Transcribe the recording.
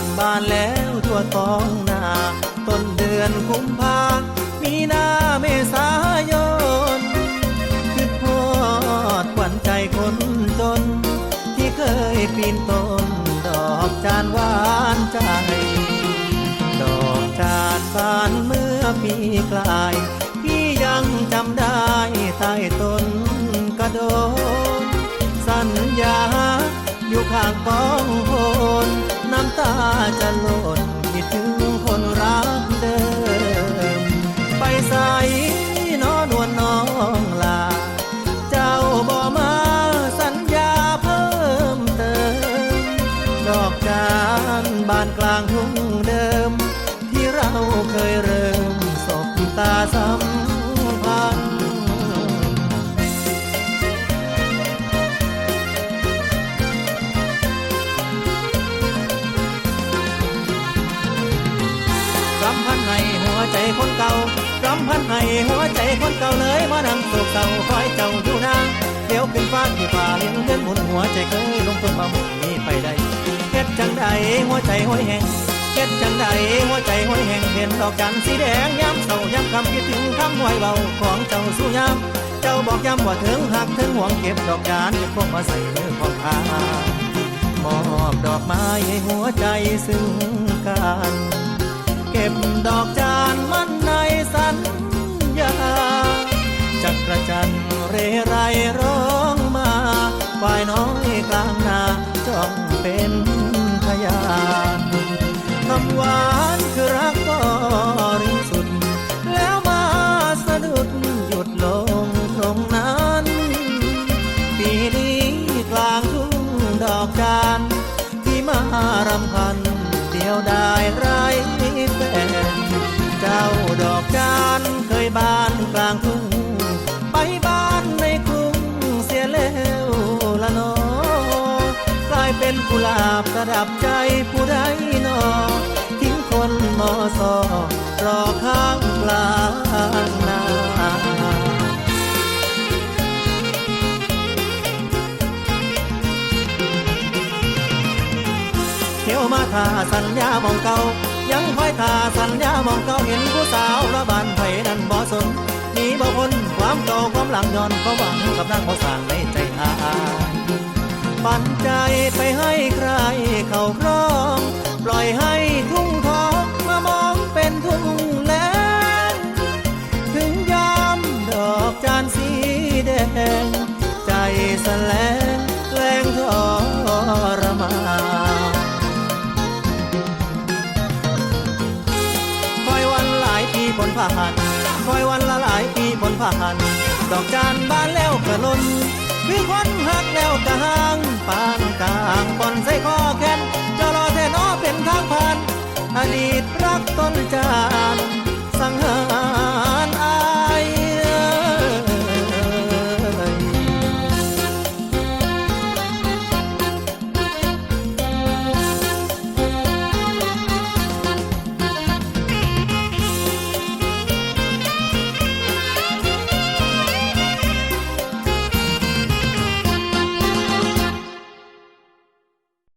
านบานแล้วทั่วท้องนาต้นเดือนคุมภามีนาเมษายนคือพอดขวัญใจคนจน ที่เคยปีนต้น ดอกจานหวานใจ ดอกจานบานเมื่อปีกลาย พี่ยังจำได้ใต้ต้นกระโดนสัญญาอยู่ข้างกองโคนน้ำตาจะหล่นคิดถึงคนรักเดิม ไปใส่นอนวลน้องลา เจ้าบ่มาสัญญาเพิ่มเติม ดอกจานบานกลางทุ่งเดิม ที่เราเคยร คนเก่ารำพันให้หัวใจคนเก่าเลยมานั่งโศกเศร้าคอยเจ้าอยู่นางเดี๋ยวขึ้นฟ้าที่ฟ้าเลี้ยงเงินหมุนหัวใจเคยลงทุนมาหมุนนี้ไปได้เฮ็ดจังใดหัวใจห้อยแหงเฮ็ดจังใดหัวใจห้อยแหงเห็นดอกจันสีแดงย้ำเศร้าย้ำคำคิดถึงคำไว้เบาของเจ้าสู้ย้ำเจ้าบอกย้ำว่าถึงหักถึงหวงเก็บดอกจานเก็บพวกมาใส่มือของอามอบดอกไม้ให้หัวใจซึ่งกันเก็บดอกจาน ไรร้องมาควายน้อยกลางนาจ้องเป็นพยานคำหวานคือรักก็ริสุด แล้วมาสะดุดหยุดลงตรงนั้น ปีนี้กลางทุ่งดอกจานที่มารำพันเดียวได้ไรแฟนเจ้าดอกจานเคยบานกลางทุ่ง เป็นกุหลาบประดับใจผู้ใดนอทิ้งคนมอสอรอข้างกลางนาเที่ยวมาทาสัญญามองเก่ายังคอยทาสัญญามองเก่าเห็นผู้สาวระบานไผนันบ่สนหนีบ่พ้นความเก่าความหลังย้อนความหวังกับนางบ่สร้างในใจอา ปันใจไปให้ใครเขาครอง ปล่อยให้ทุ่งทองมามองเป็นทุ่งแล้งถึงยามดอกจานสีแดง ใจสแลงแรงทรมานคอยวันหลายปีผลผ่านคอยวันละหลายปีผลผ่าน ดอกจานบานแล้วกระลนคือคนหักแล้วกระหาง ปานกลางบอนใส่คอแขนจะรอแต่นอเป็นทางผ่าน อดีตรักต้นจา